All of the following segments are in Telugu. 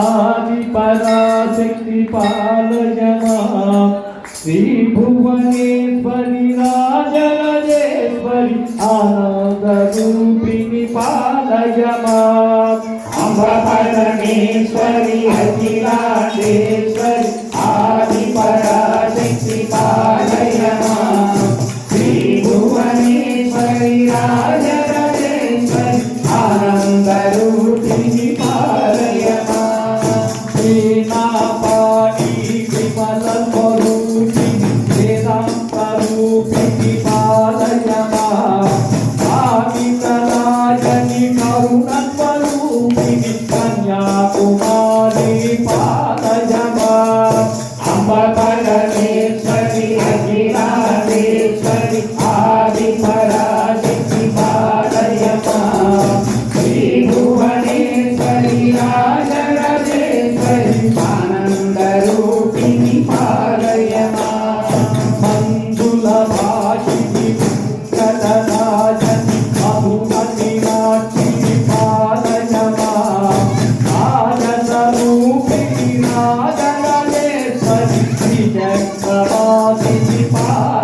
आदि पराशक्ति पाल जमा श्री भुवनेश्वरी राजराजेश्वरी आनंद रूपिणी पाल जमा अम्ब परमेश्वरी हतिराजेश्वरी ఆనందరూపిణి పాలయమా మందుల భాషిని కలరాజని బహుమతి నాటిని పాలయమా ఆనంద రూపిణి నాదరలేశ్వరి జగవాసిని పాల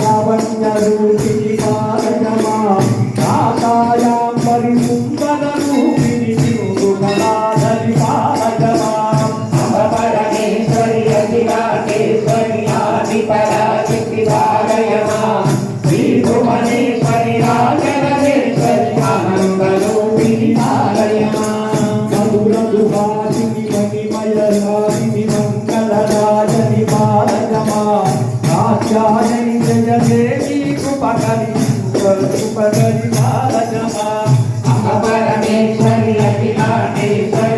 రూపిణి పాదమా కాకాయా పరిసుందర రూపిణి సింధుగణాధరి పాదమా అమ పరమేశ్వరి అధికాకేశ్వరి ఆది పర పరమేశ్వరి అఖిలాండేశ్వరి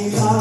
King